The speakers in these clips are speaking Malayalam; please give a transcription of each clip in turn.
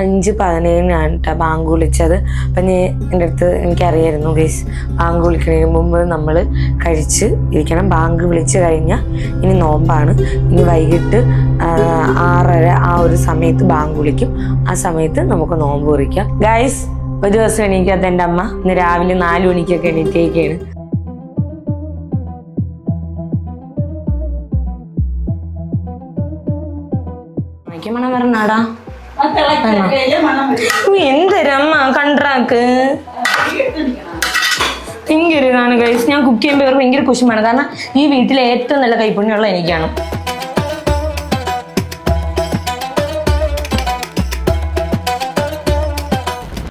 അഞ്ച് പതിനേഴിനാണ് കേട്ടോ ബാങ്ക് വിളിച്ചത്. അപ്പം ഞാൻ എന്റെ അടുത്ത് എനിക്കറിയായിരുന്നു ഗൈസ് ബാങ്ക് വിളിക്കുന്നതിന് മുമ്പ് നമ്മൾ കഴിച്ച് ഇരിക്കണം. ബാങ്ക് വിളിച്ച് കഴിഞ്ഞാൽ ഇനി നോമ്പാണ്. ഇനി വൈകിട്ട് ആറര ആ ഒരു സമയത്ത് ബാങ്ക് വിളിക്കും. ആ സമയത്ത് നമുക്ക് നോമ്പ് കുറിക്കാം ഗൈസ് ഒരു ദിവസം എണീക്കാത്ത എന്റെ അമ്മ ഇന്ന് രാവിലെ നാല് മണിക്കൊക്കെ എണീറ്റേക്കാണ്. മണം വരണാടാ എന്തരമ്മ കണ്ട്രാക്ക് ഭയങ്കര ഇതാണ് കഴിച്ച് ഞാൻ കുക്ക് ചെയ്യുമ്പോൾ ഇവർ ഭയങ്കര കുശുമാണ് കാരണം ഈ വീട്ടിലെ ഏറ്റവും നല്ല കൈപ്പുണ്യമുള്ള എനിക്കാണ്.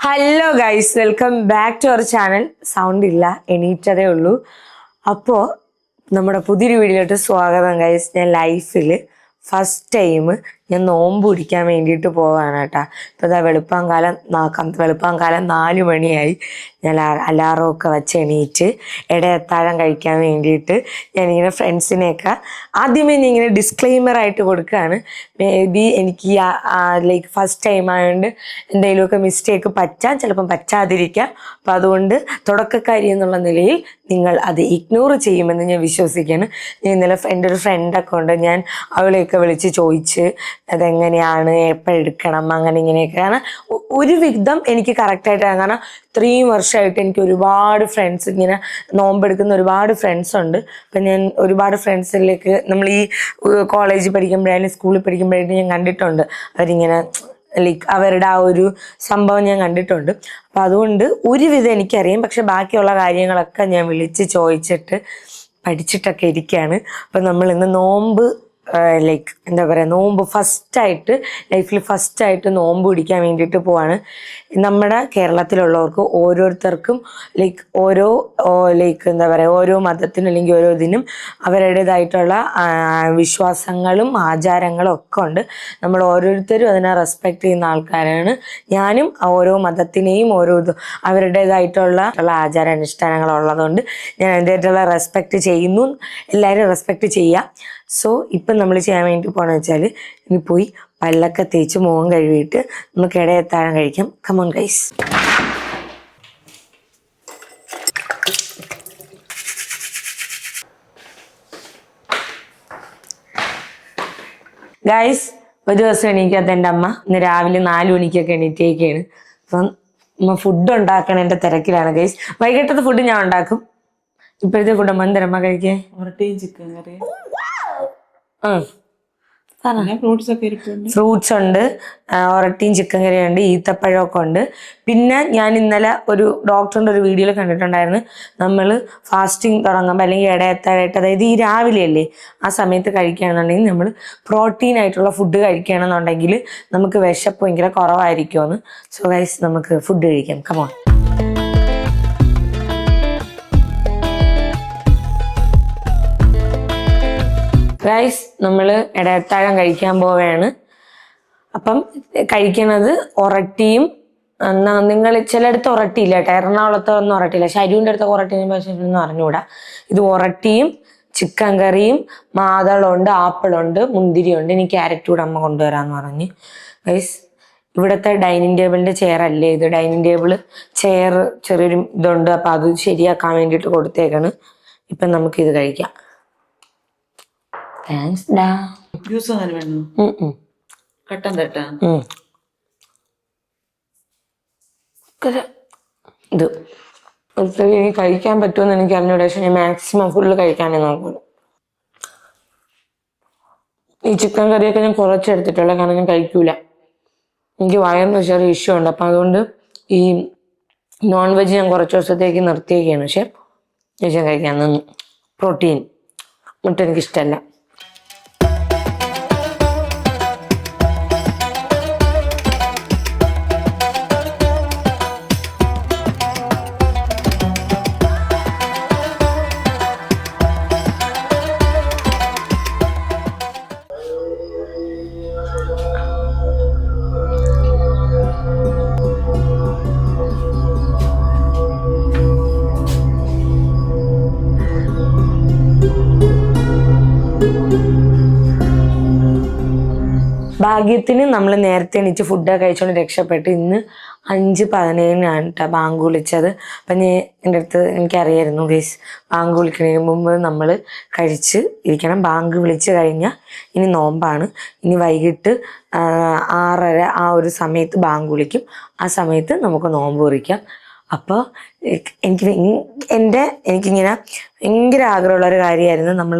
Hello guys welcome back to our channel sound ഇല്ല എണീറ്റതേ ഉള്ളൂ. അപ്പോൾ നമ്മുടെ പുതിയൊരു വീഡിയോയിലോട്ട് സ്വാഗതം ഗൈസ് ഞാൻ ലൈഫിൽ ഫസ്റ്റ് ടൈം ഞാൻ നോമ്പ് പിടിക്കാൻ വേണ്ടിയിട്ട് പോവാണ് കേട്ടാ. ഇപ്പം ഇതാ വെളുപ്പാങ്കാലം വെളുപ്പാങ്കാലം നാല് മണിയായി. ഞാൻ അലാറം ഒക്കെ വെച്ച് എണീറ്റ് ഇടയത്താഴം കഴിക്കാൻ വേണ്ടിയിട്ട് ഞാനിങ്ങനെ ഫ്രണ്ട്സിനെയൊക്കെ ആദ്യമേ ഞാൻ ഇങ്ങനെ ഡിസ്ക്ലെയിമർ ആയിട്ട് കൊടുക്കുകയാണ്. മേ ബി എനിക്ക് ലൈക്ക് ഫസ്റ്റ് ടൈം ആയതുകൊണ്ട് എന്തെങ്കിലുമൊക്കെ മിസ്റ്റേക്ക് പറ്റാം ചിലപ്പം പറ്റാതിരിക്കാം. അപ്പം അതുകൊണ്ട് തുടക്കക്കാരി എന്നുള്ള നിലയിൽ നിങ്ങൾ അത് ഇഗ്നോർ ചെയ്യുമെന്ന് ഞാൻ വിശ്വസിക്കുകയാണ് ഞാൻ ഇന്നലെ എന്റെ ഒരു ഫ്രണ്ടൊക്കെ ഉണ്ട്. ഞാൻ അവളെയൊക്കെ വിളിച്ച് ചോദിച്ച് അതെങ്ങനെയാണ്? എപ്പോഴെടുക്കണം അങ്ങനെ ഇങ്ങനെയൊക്കെ. കാരണം ഒരു വിധം എനിക്ക് കറക്റ്റായിട്ട് കാരണം ഇത്രയും വർഷമായിട്ട് എനിക്ക് ഒരുപാട് ഫ്രണ്ട്സ് ഇങ്ങനെ നോമ്പെടുക്കുന്ന ഒരുപാട് ഫ്രണ്ട്സ് ഉണ്ട്. അപ്പം ഞാൻ ഒരുപാട് ഫ്രണ്ട്സിലേക്ക് നമ്മൾ ഈ കോളേജിൽ പഠിക്കുമ്പോഴായാലും സ്കൂളിൽ പഠിക്കുമ്പോഴായിട്ടും ഞാൻ കണ്ടിട്ടുണ്ട്. അവരിങ്ങനെ ലൈക്ക് അവരുടെ ആ ഒരു സംഭവം ഞാൻ കണ്ടിട്ടുണ്ട്. അപ്പം അതുകൊണ്ട് ഒരുവിധം എനിക്കറിയാം. പക്ഷെ ബാക്കിയുള്ള കാര്യങ്ങളൊക്കെ ഞാൻ വിളിച്ച് ചോദിച്ചിട്ട് പഠിച്ചിട്ടൊക്കെ ഇരിക്കുകയാണ് അപ്പം നമ്മൾ ഇന്ന് നോമ്പ് ലൈക്ക് എന്താ പറയുക നോമ്പ് ഫസ്റ്റായിട്ട് ലൈഫിൽ ഫസ്റ്റായിട്ട് നോമ്പ് പിടിക്കാൻ വേണ്ടിയിട്ട് പോവാണ്. നമ്മുടെ കേരളത്തിലുള്ളവർക്ക് ഓരോരുത്തർക്കും ലൈക്ക് ഓരോ ലൈക്ക് എന്താ പറയുക ഓരോ മതത്തിനും അല്ലെങ്കിൽ ഓരോ ഇതിനും അവരുടേതായിട്ടുള്ള വിശ്വാസങ്ങളും ആചാരങ്ങളും ഒക്കെ ഉണ്ട്. നമ്മൾ ഓരോരുത്തരും അതിനെ റെസ്പെക്ട് ചെയ്യുന്ന ആൾക്കാരാണ്. ഞാനും ഓരോ മതത്തിനെയും ഓരോ ഇത് അവരുടേതായിട്ടുള്ള ആചാരാനുഷ്ഠാനങ്ങളുള്ളതുകൊണ്ട് ഞാൻ അതിന്റെതായിട്ടുള്ള റെസ്പെക്ട് ചെയ്യുന്നു. എല്ലാവരും റെസ്പെക്ട് ചെയ്യാം. സോ ഇപ്പം നമ്മൾ ചെയ്യാൻ വേണ്ടി പോകണമെന്ന് വെച്ചാൽ ഇനി പോയി പല്ലൊക്കെ തേച്ച് മുഖം കഴുകിയിട്ട് നമുക്ക് ഇടയെത്താഴം കഴിക്കാം. കമോൺ ഗൈസ് ഗൈസ് ഒരു ദിവസം എണീക്കാത്ത എന്റെ അമ്മ ഇന്ന് രാവിലെ നാല് മണിക്കൊക്കെ എണീറ്റേക്കാണ്. അപ്പം അമ്മ ഫുഡ് ഉണ്ടാക്കണേന്റെ തിരക്കിലാണ് ഗൈസ് വൈകിട്ടത്തെ ഫുഡ് ഞാൻ ഉണ്ടാക്കും. ഇപ്പോഴത്തെ ഫുഡ് അമ്മ എന്തരമ്മ കഴിക്കേ? Chicken curry. ഫ്രൂട്ട്സ് ഒക്കെ ഇരിപ്പുണ്ട്. ഫ്രൂട്ട്സ് ഉണ്ട്. ഒരട്ടിയും ഒറട്ടിയും ചിക്കൻ കറിയും ഉണ്ട് ഈത്തപ്പഴമൊക്കെ ഉണ്ട്. പിന്നെ ഞാൻ ഇന്നലെ ഒരു ഡോക്ടറിന്റെ ഒരു വീഡിയോയിൽ കണ്ടിട്ടുണ്ടായിരുന്നു. നമ്മൾ ഫാസ്റ്റിംഗ് തുടങ്ങുമ്പോൾ അല്ലെങ്കിൽ ഇടയത്താഴായിട്ട് അതായത് ഈ രാവിലെ അല്ലേ ആ സമയത്ത് കഴിക്കുകയാണെന്നുണ്ടെങ്കിൽ നമ്മൾ പ്രോട്ടീൻ ആയിട്ടുള്ള ഫുഡ് കഴിക്കുകയാണെന്നുണ്ടെങ്കിൽ നമുക്ക് വിശപ്പ് ഭയങ്കര കുറവായിരിക്കുമെന്ന്. സോ ഗൈസ് നമുക്ക് ഫുഡ് കഴിക്കാം. കമോൺ ഗൈസ് നമ്മൾ ഇടയത്താഴം കഴിക്കാൻ പോവുകയാണ്. അപ്പം കഴിക്കണത് ഒറട്ടിയും നിങ്ങൾ ചിലയിടത്ത് ഒറട്ടിയില്ല കേട്ടോ. എറണാകുളത്ത് ഒന്നും ഒറട്ടിയില്ല. ഷരൂന്റെ അടുത്ത് ഒറട്ടിനെ പറ്റിയൊന്നും അറിഞ്ഞുകൂടാ ഇത് ഒറട്ടിയും ചിക്കൻ കറിയും മാതളുണ്ട് ആപ്പിളുണ്ട് മുന്തിരിയുണ്ട്. ഇനി ക്യാരറ്റ് കൂടെ അമ്മ കൊണ്ടുവരാന്ന് പറഞ്ഞ്. ഗൈസ് ഇവിടുത്തെ ഡൈനിങ് ടേബിളിന്റെ ചെയർ അല്ലേ ഇത്? ഡൈനിങ് ടേബിൾ ചെയർ ചെറിയൊരു ഇതുണ്ട്. അപ്പം അത് ശരിയാക്കാൻ വേണ്ടിയിട്ട് കൊടുത്തേക്കാണ്. ഇപ്പം നമുക്കിത് കഴിക്കാം. താങ്ക്സ് ഡാ ജ്യൂസ് അങ്ങനെ വേണോ? കട്ടൻ തട്ടാ. ഇത്. എനിക്ക് കഴിക്കാൻ പറ്റുമെന്ന് എനിക്ക് അറിഞ്ഞൂടെ. പക്ഷെ ഞാൻ മാക്സിമം ഫുള്ള് കഴിക്കാനേ നോക്കുള്ളൂ. ഈ ചിക്കൻ കറിയൊക്കെ ഞാൻ കുറച്ചെടുത്തിട്ടുള്ള കാരണം ഞാൻ കഴിക്കൂല. എനിക്ക് വയറിന് ചെറിയ ഇഷ്യൂ ഉണ്ട്. അപ്പം അതുകൊണ്ട് ഈ നോൺ വെജ് ഞാൻ കുറച്ച് ദിവസത്തേക്ക് നിർത്തിയേക്കാണ്. പക്ഷെ ഞാൻ കഴിക്കാൻ നിന്നു. പ്രോട്ടീൻ. മുട്ട എനിക്കിഷ്ടമല്ല ഭാഗ്യത്തിന് നമ്മൾ നേരത്തെ എണീച്ച് ഫുഡൊക്കെ കഴിച്ചുകൊണ്ട് രക്ഷപ്പെട്ട് ഇന്ന് അഞ്ച് പതിനേഴിനാണ് കേട്ടോ ബാങ്ക് വിളിച്ചത്. അപ്പം ഞാൻ എന്റെ അടുത്ത് എനിക്കറിയായിരുന്നു ഗൈസ് ബാങ്ക് വിളിക്കുന്നതിന് മുമ്പ് നമ്മൾ കഴിച്ച് ഇരിക്കണം. ബാങ്ക് വിളിച്ച് കഴിഞ്ഞാൽ ഇനി നോമ്പാണ്. ഇനി വൈകിട്ട് ആറര ആ ഒരു സമയത്ത് ബാങ്ക് വിളിക്കും. ആ സമയത്ത് നമുക്ക് നോമ്പ് കുറിക്കാം അപ്പോൾ എനിക്ക് എന്റെ എനിക്കിങ്ങനെ ഭയങ്കര ആഗ്രഹമുള്ള ഒരു കാര്യമായിരുന്നു നമ്മൾ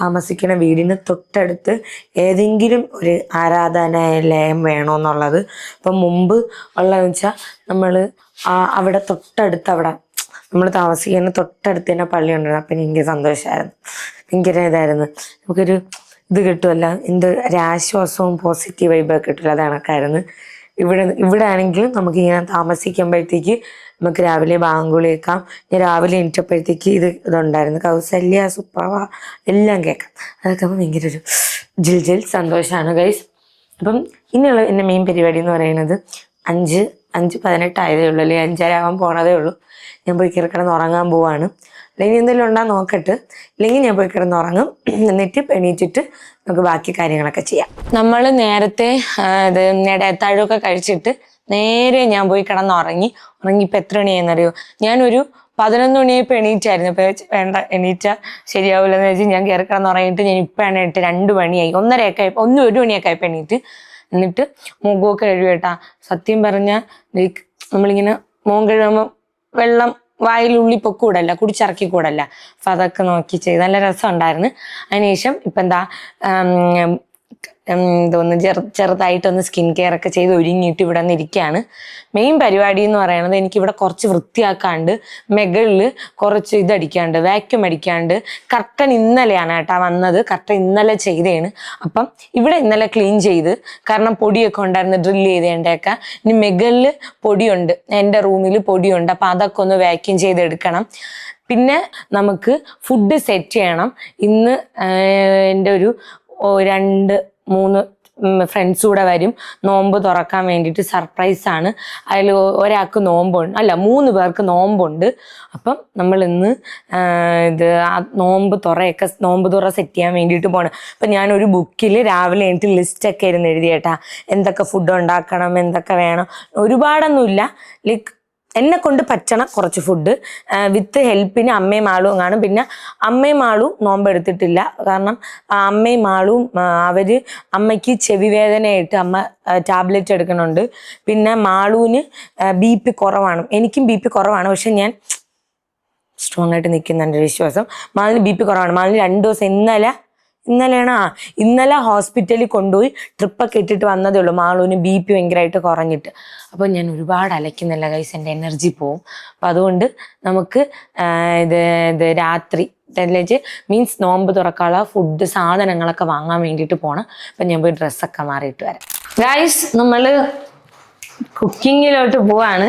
താമസിക്കുന്ന വീടിന് തൊട്ടടുത്ത് ഏതെങ്കിലും ഒരു ആരാധനാലയം വേണമെന്നുള്ളത് അപ്പം മുമ്പ് ഉള്ളതെന്ന് വെച്ചാൽ നമ്മൾ അവിടെ തൊട്ടടുത്ത് അവിടെ നമ്മൾ താമസിക്കുന്ന തൊട്ടടുത്ത് തന്നെ പള്ളി ഉണ്ടായിരുന്നു അപ്പം എനിക്ക് സന്തോഷമായിരുന്നു ഭയങ്കര ഇതായിരുന്നു. നമുക്കൊരു ഇത് കിട്ടുമല്ല എന്ത് ഒരാശ്വാസവും പോസിറ്റീവ് വൈബൊക്കെ കിട്ടില്ല അത് ഇവിടെ ഇവിടെ ആണെങ്കിലും നമുക്ക് ഇങ്ങനെ താമസിക്കുമ്പോഴത്തേക്ക് നമുക്ക് രാവിലെ ബാങ്കുളിയേക്കാം. ഞാൻ രാവിലെ എണീറ്റപ്പോഴത്തേക്ക് ഇത് ഇതുണ്ടായിരുന്നു. കൗസല്യ സുപ്രവ എല്ലാം കേൾക്കാം. അതൊക്കെ ആകുമ്പോൾ ഭയങ്കര ഒരു ജിൽ ജിൽ സന്തോഷമാണ് ഗൈസ് അപ്പം ഇനിയുള്ള എന്റെ മെയിൻ പരിപാടി എന്ന് പറയുന്നത് അഞ്ച് അഞ്ച് പതിനെട്ടായതേ ഉള്ളൂ അല്ലെങ്കിൽ അഞ്ചര ആവാൻ പോണതേ ഉള്ളൂ. ഞാൻ പോയി കയറി ഉറങ്ങാൻ പോവാണ്. അല്ലെങ്കിൽ എന്തെങ്കിലും ഉണ്ടാ നോക്കട്ട്. ഇല്ലെങ്കിൽ ഞാൻ പോയി കിടന്ന് ഉറങ്ങും. എന്നിട്ട് എണീറ്റിട്ട് നമുക്ക് ബാക്കി കാര്യങ്ങളൊക്കെ ചെയ്യാം. നമ്മൾ നേരത്തെ ഇത് ഇടയത്താഴമൊക്കെ കഴിച്ചിട്ട് നേരെ ഞാൻ പോയി കിടന്ന് ഉറങ്ങി ഉറങ്ങി ഇപ്പം എത്ര മണിയായെന്നറിയോ? ഞാനൊരു പതിനൊന്ന് മണിയായപ്പോൾ എണീറ്റായിരുന്നു. വെച്ച് വേണ്ട എണീറ്റ ശരിയാവില്ലെന്ന് വെച്ച് ഞാൻ കയറി കിടന്ന് ഉറങ്ങിയിട്ട് ഞാൻ ഇപ്പം എണീറ്റ് രണ്ട് മണിയായി. ഒന്നരയൊക്കെ ആയപ്പോൾ ഒന്ന് ഒരു മണിയൊക്കെ ആയപ്പോൾ എണീറ്റ്. എന്നിട്ട് മുഖമൊക്കെ കഴുകട്ടാ സത്യം പറഞ്ഞാൽ ലൈക്ക് നമ്മളിങ്ങനെ മുഖം കഴുകുമ്പോൾ വെള്ളം വായിലുള്ളി പൊക്കൂടല്ല കുടിച്ചിറക്കി കൂടല്ല അപ്പം അതൊക്കെ നോക്കി ചെയ്ത് നല്ല രസം രസമുണ്ടായിരുന്നു. അതിനുശേഷം ഇപ്പം എന്താ എന്തോന്ന് ചെറു ചെറുതായിട്ടൊന്ന് സ്കിൻ കെയർ ഒക്കെ ചെയ്ത് ഒരുങ്ങിയിട്ട് ഇവിടെ നിന്ന് ഇരിക്കുകയാണ് മെയിൻ പരിപാടി എന്ന് പറയുന്നത് എനിക്കിവിടെ കുറച്ച് വൃത്തിയാക്കാണ്ട് മെകളിൽ കുറച്ച് ഇതടിക്കാണ്ട് വാക്യൂം അടിക്കാണ്ട് കർട്ടൻ ഇന്നലെയാണ് കേട്ടോ വന്നത്. കർട്ടൻ ഇന്നലെ ചെയ്തതാണ് അപ്പം ഇവിടെ ഇന്നലെ ക്ലീൻ ചെയ്ത് കാരണം പൊടിയൊക്കെ ഉണ്ടായിരുന്നു ഡ്രിൽ ചെയ്തേണ്ടൊക്കെ. ഇനി മെകളിൽ പൊടിയുണ്ട് എന്റെ റൂമിൽ പൊടിയുണ്ട്. അപ്പം അതൊക്കെ ഒന്ന് വാക്യൂം ചെയ്തെടുക്കണം. പിന്നെ നമുക്ക് ഫുഡ് സെറ്റ് ചെയ്യണം. ഇന്ന് എന്റെ ഒരു രണ്ട് മൂന്ന് ഫ്രണ്ട്സ് കൂടെ വരും. നോമ്പ് തുറക്കാൻ വേണ്ടിയിട്ട് സർപ്രൈസ് ആണ്. അതിൽ ഒരാൾക്ക് നോമ്പുണ്ട്. അല്ല മൂന്ന് പേർക്ക് നോമ്പുണ്ട്. അപ്പം നമ്മൾ ഇന്ന് ഇത് നോമ്പ് തുറയൊക്കെ നോമ്പ് തുറ സെറ്റ് ചെയ്യാൻ വേണ്ടിയിട്ട് പോകണം അപ്പം ഞാനൊരു ബുക്കിൽ രാവിലെ എനിക്ക് ലിസ്റ്റൊക്കെ ഇരുന്ന് എഴുതിയേട്ടാ എന്തൊക്കെ ഫുഡ് ഉണ്ടാക്കണം? എന്തൊക്കെ വേണം? ഒരുപാടൊന്നുമില്ല. ലൈക്ക് എന്നെ കൊണ്ട് പറ്റണ കുറച്ച് ഫുഡ് വിത്ത് ഹെൽപ്പിന് അമ്മയും ആളും കാണും. പിന്നെ അമ്മയും ആളും നോമ്പെടുത്തിട്ടില്ല കാരണം അമ്മയും ആളും അവർ അമ്മയ്ക്ക് ചെവി വേദനയായിട്ട് അമ്മ ടാബ്ലറ്റ് എടുക്കണുണ്ട്. പിന്നെ മാളൂന് ബി പി കുറവാണ്. എനിക്കും ബി പി കുറവാണ്. പക്ഷെ ഞാൻ സ്ട്രോങ് ആയിട്ട് നിൽക്കുന്ന എന്റെ വിശ്വാസം. മാലിന് ബി പി കുറവാണ്. മാലിന് രണ്ട് ദിവസം ഇന്നലെ ഇന്നലെയാണ് ആ ഇന്നലെ ഹോസ്പിറ്റലിൽ കൊണ്ടുപോയി ട്രിപ്പൊക്കെ ഇട്ടിട്ട് വന്നതേ ഉള്ളൂ. മാളൂന് ബി പി ഭയങ്കരമായിട്ട് കുറഞ്ഞിട്ട്. അപ്പോൾ ഞാൻ ഒരുപാട് അലയ്ക്കുന്നില്ല കൈസ് എന്റെ എനർജി പോവും. അപ്പം അതുകൊണ്ട് നമുക്ക് ഇത് ഇത് രാത്രി വെച്ച് മീൻസ് നോമ്പ് തുറക്കാനുള്ള ഫുഡ് സാധനങ്ങളൊക്കെ വാങ്ങാൻ വേണ്ടിയിട്ട് പോകണം അപ്പം ഞാൻ പോയി ഡ്രസ്സൊക്കെ മാറിയിട്ട് വരാം. ഗൈസ് നമ്മൾ കുക്കിങ്ങിലോട്ട് പോവാണ്.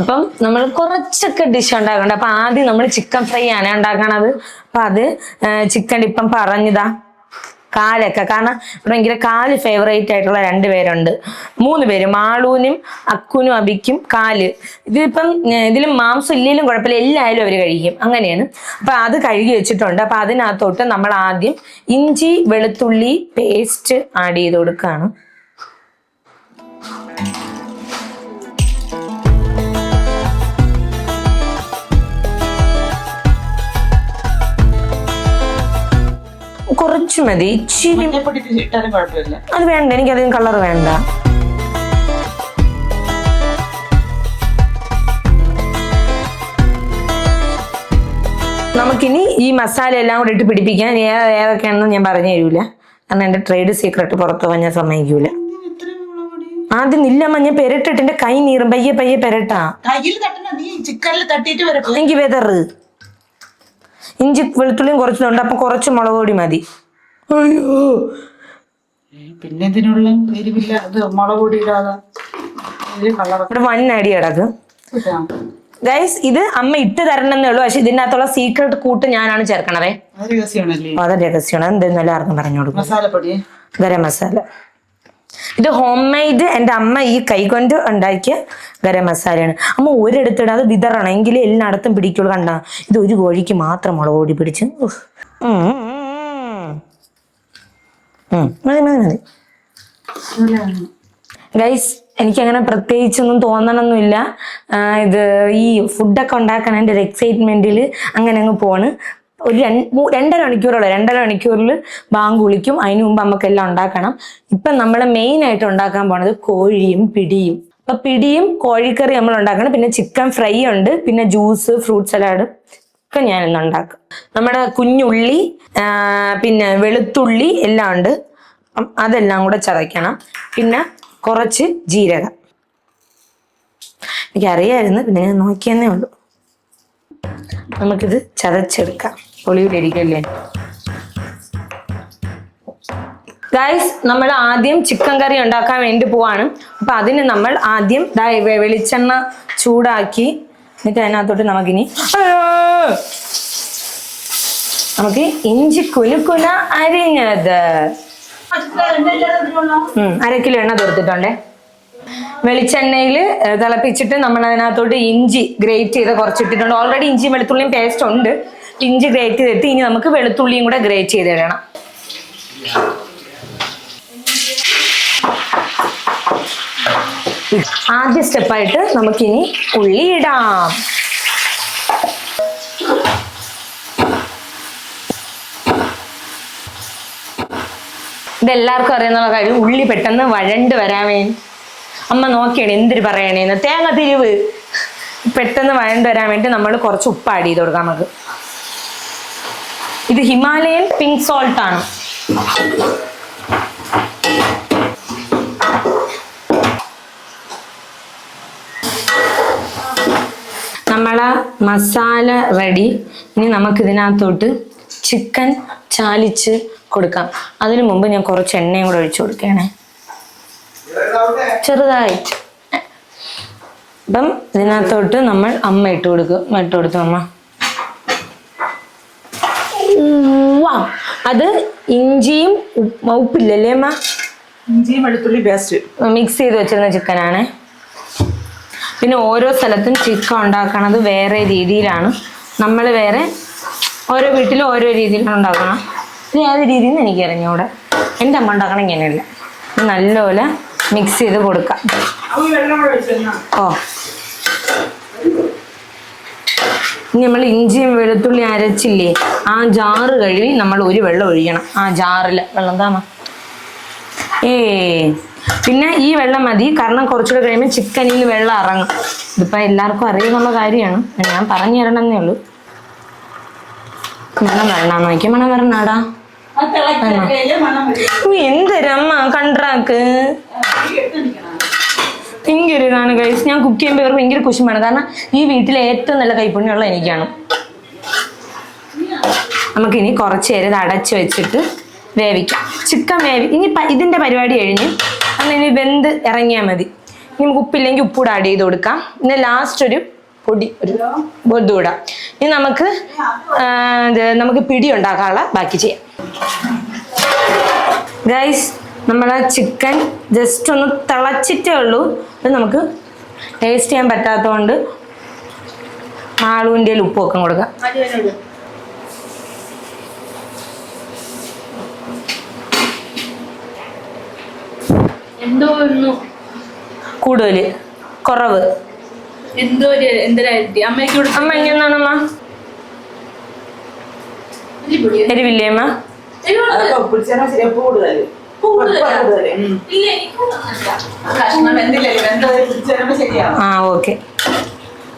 അപ്പം നമ്മൾ കുറച്ചൊക്കെ ഡിഷ് ഉണ്ടാക്കുന്നുണ്ട് അപ്പൊ ആദ്യം നമ്മൾ ചിക്കൻ ഫ്രൈ ആണ് ഉണ്ടാക്കണത്. അപ്പൊ അത് ചിക്കൻ ഇപ്പം പറഞ്ഞതാ. കാലൊക്കെ. കാരണം ഇവിടെ ഭയങ്കര കാൽ ഫേവറേറ്റ് ആയിട്ടുള്ള രണ്ട് പേരുണ്ട്. മൂന്ന് പേര്. മാളൂനും അക്കുനും അബിക്കും കാൽ. ഇതിപ്പം ഇതിലും മാംസം ഇല്ലെങ്കിലും കുഴപ്പമില്ല. എല്ലായാലും അവർ കഴിക്കും. അങ്ങനെയാണ്. അപ്പൊ അത് കഴുകി വെച്ചിട്ടുണ്ട്. അപ്പൊ അതിനകത്തോട്ട് നമ്മൾ ആദ്യം ഇഞ്ചി വെളുത്തുള്ളി പേസ്റ്റ് ആഡ് ചെയ്ത് കൊടുക്കുകയാണ് കുറച്ച് മതി. ഇച്ചിരി അത് വേണ്ട എനിക്ക് അധികം കളർ വേണ്ട. നമുക്കിനി ഈ മസാല എല്ലാം കൂടെ ഇട്ട് പിടിപ്പിക്കാൻ ഏതൊക്കെയാണെന്ന് ഞാൻ പറഞ്ഞു തരൂല. കാരണം എന്റെ ട്രേഡ് സീക്രട്ട് പുറത്തു പോകാൻ ഞാൻ സമ്മതിക്കൂല. ആദ്യം ഇല്ലമ്മ മഞ്ഞ പെരട്ടിട്ട് എന്റെ കൈ നീറും. പയ്യെ പയ്യെ പെരട്ടാ. എനിക്ക് വെതറ്. ഇഞ്ചി വെളുത്തുള്ളിയും കുറച്ചുണ്ട് അപ്പൊ കുറച്ച് മുളക് പൊടി മതി. അയ്യോ. പിന്നെ ഇതിനുള്ള എരിവില്ല? അത് മുളക് പൊടി ഇടാതെ ഇവിടെ വൻ അടി കിടക്കും. ഗൈസ് ഇത് അമ്മ ഇട്ട് തരണമെന്നേ ഉള്ളൂ. പക്ഷെ ഇതിനകത്തുള്ള സീക്രട്ട് കൂട്ട് ഞാനാണ് ചേർക്കണതേ. അത് രഹസ്യമാണല്ലേ? അപ്പൊ അത് രഹസ്യമാണ്. എന്തെന്നല്ല ആർക്കും പറഞ്ഞു കൊടുക്കും. മസാലപ്പൊടി. ഗരം മസാല. ഇത് ഹോം മെയ്ഡ് എന്റെ അമ്മ ഈ കൈകൊണ്ട് ഉണ്ടാക്കിയ ഗരം മസാലയാണ്. അമ്മ ഒരിടത്തിടാതെ വിതറണം. എങ്കിലേ എല്ലായിടത്തും പിടിക്കുള്ളൂ കണ്ട. ഇത് ഒരു കോഴിക്ക് മാത്രം മുളക് പൊടി പിടിച്ച്. ഗൈസ് എനിക്ക് അങ്ങനെ ഗൈസ് എനിക്കങ്ങനെ പ്രത്യേകിച്ചൊന്നും തോന്നണമെന്നില്ല ഇത് ഈ ഫുഡൊക്കെ ഉണ്ടാക്കണതിന്റെ ഒരു എക്സൈറ്റ്മെന്റിൽ അങ്ങനെ അങ്ങ് പോണ്. ഒരു രണ്ടര മണിക്കൂറുള്ള രണ്ടര മണിക്കൂറിൽ ബാങ്ക് വിളിക്കും. അതിന് മുമ്പ് നമുക്കെല്ലാം ഉണ്ടാക്കണം. ഇപ്പൊ നമ്മൾ മെയിൻ ആയിട്ട് ഉണ്ടാക്കാൻ പോണത് കോഴിയും പിടിയും. അപ്പൊ പിടിയും കോഴിക്കറി നമ്മൾ ഉണ്ടാക്കണം. പിന്നെ ചിക്കൻ ഫ്രൈ ഉണ്ട്. പിന്നെ ജ്യൂസ് ഫ്രൂട്ട് സലാഡ് ഒക്കെ ഞാൻ ഇന്ന് ഉണ്ടാക്കും. നമ്മുടെ കുഞ്ഞുള്ളി പിന്നെ വെളുത്തുള്ളി എല്ലാം ഉണ്ട്. അതെല്ലാം കൂടെ ചതയ്ക്കണം. പിന്നെ കുറച്ച് ജീരകം. എനിക്കറിയായിരുന്നു. പിന്നെ ഞാൻ നോക്കിയെന്നേ ഉള്ളൂ. നമുക്കിത് ചതച്ചെടുക്കാം. ഒളിവിലിരിക്കല്ലേ ഗൈസ് നമ്മൾ ആദ്യം ചിക്കൻ കറി ഉണ്ടാക്കാൻ വേണ്ടി പോവാണ്. അപ്പൊ അതിന് നമ്മൾ ആദ്യം വെളിച്ചെണ്ണ ചൂടാക്കി എന്നിട്ട് അതിനകത്തോട്ട് നമുക്കിനി! നമുക്ക് ഇഞ്ചി കുലുക്കുല അരിഞ്ഞത്. അര കിലോ എണ്ണ തീർത്തിട്ടുണ്ടേ. വെളിച്ചെണ്ണയിൽ തിളപ്പിച്ചിട്ട് നമ്മൾ അതിനകത്തോട്ട് ഇഞ്ചി ഗ്രേറ്റ് ചെയ്ത് കുറച്ചിട്ടിട്ടുണ്ട്. ഓൾറെഡി ഇഞ്ചിയും വെളുത്തുള്ളിയും പേസ്റ്റ് ഉണ്ട്. ഇഞ്ചി ഗ്രേറ്റ് ചെയ്തിട്ട് ഇനി നമുക്ക് വെളുത്തുള്ളിയും കൂടെ ഗ്രേറ്റ് ചെയ്ത് ചെയ്തിടണം ആദ്യ സ്റ്റെപ്പായിട്ട് നമുക്കിനി ഉള്ളി ഇടാം. ഇതെല്ലാവർക്കും അറിയുന്ന കാര്യം ഉള്ളി പെട്ടെന്ന് വഴണ്ട് വരാമേ. അമ്മ നോക്കിയാണ് എന്തിരി പറയണേന്ന്. തേങ്ങ തിരിവ്. പെട്ടെന്ന് വഴണ്ട് വരാൻ വേണ്ടി നമ്മൾ കുറച്ച് ഉപ്പ് ആഡ് ചെയ്ത് കൊടുക്കാം നമുക്ക്. ഇത് ഹിമാലയൻ പിങ്ക് സോൾട്ട് ആണ്. നമ്മളെ മസാല റെഡി ഇനി നമുക്ക് ഇതിനകത്തോട്ട് ചിക്കൻ ചാലിച്ച് കൊടുക്കാം. അതിനു മുമ്പ് ഞാൻ കുറച്ച് എണ്ണയും കൂടെ ഒഴിച്ചു കൊടുക്കണേ. ചെറുതായിട്ട്. അപ്പം ഇതിനകത്തോട്ട് നമ്മൾ അമ്മ ഇട്ട് കൊടുക്കും. ഇട്ട് കൊടുത്തു അമ്മ? വാ അത് ഇഞ്ചിയും ഉപ്പ് ഉപ്പില്ലല്ലേ അമ്മ? ഇഞ്ചിയും വെളുത്തുള്ളി പേസ്റ്റ്. മിക്സ് ചെയ്ത് വെച്ചിരുന്ന ചിക്കനാണ്. പിന്നെ ഓരോ സ്ഥലത്തും ചിക്കൻ ഉണ്ടാക്കണത് വേറെ രീതിയിലാണ്. നമ്മൾ വേറെ ഓരോ വീട്ടിലും ഓരോ രീതിയിലാണ് ഉണ്ടാക്കണം. ഇത് ഏത് രീതിയിൽ നിന്ന് എനിക്ക് അറിഞ്ഞൂടെ എന്റെ അമ്മ ഉണ്ടാക്കണം ഇങ്ങനെയല്ല. നല്ലപോലെ മിക്സ് ചെയ്ത് കൊടുക്കാം. ഓ ഇനി നമ്മൾ ഇഞ്ചിയും വെളുത്തുള്ളി അരച്ചില്ലേ ആ ജാറ് കഴുകി നമ്മൾ ഒരു വെള്ളം ഒഴിക്കണം. ആ ജാറിൽ വെള്ളം താമ ഏ പിന്നെ ഈ വെള്ളം മതി. കാരണം കുറച്ചുകൂടെ കഴിയുമ്പോൾ ചിക്കനിൽ വെള്ളം ഇറങ്ങും. ഇതിപ്പോൾ എല്ലാവർക്കും അറിയുന്നുള്ള കാര്യമാണ്. ഞാൻ പറഞ്ഞു തരണമെന്നേ ഉള്ളൂ. മണം വരണ നോക്കി മണം വരണാടാ. എന്തരമ്മ കണ്ട്രാക്ക് ഭയങ്കര ഇതാണ് ഗൈസ് ഞാൻ കുക്ക് ചെയ്യുമ്പോൾ ഇവർ ഭയങ്കര കുശുമാണ് കാരണം ഈ വീട്ടിലെ ഏറ്റവും നല്ല കൈപ്പുണ്യമുള്ള എനിക്കാണ്. നമുക്കിനി കുറച്ച് നേരം അടച്ചു വെച്ചിട്ട് വേവിക്കാം. ചിക്കൻ വേവി ഇനി ഇതിന്റെ പരിപാടി കഴിഞ്ഞ് അന്ന് ഇനി വെന്ത് ഇറങ്ങിയാൽ മതി. ഇനി നമുക്ക് ഉപ്പില്ലെങ്കിൽ ഉപ്പൂടെ ആഡ് ചെയ്ത് കൊടുക്കാം. പിന്നെ ലാസ്റ്റ് ഒരു പൊടി ഒരു ഇടാം ഇനി നമുക്ക് നമുക്ക് പിടി ഉണ്ടാക്കാനുള്ള ബാക്കി ചെയ്യാം. ഗൈസ് നമ്മളെ ചിക്കൻ ജസ്റ്റ് ഒന്ന് തിളച്ചിട്ടേ ഉള്ളൂ. അത് നമുക്ക് ടേസ്റ്റ് ചെയ്യാൻ പറ്റാത്തതുകൊണ്ട് മാളുവിന്റെ ഉപ്പൊക്കെ കൊടുക്കാം. എന്തോ കൂടുതൽ കുറവ്. എന്തോ ഒരു എന്തരായിട്ട് അമ്മയ്ക്ക് കൊടുത്ത. അമ്മ ഇങ്ങനെയാണമ്മ അടിപൊളി. എരിവില്ലേ അമ്മ? ആ ഓക്കെ.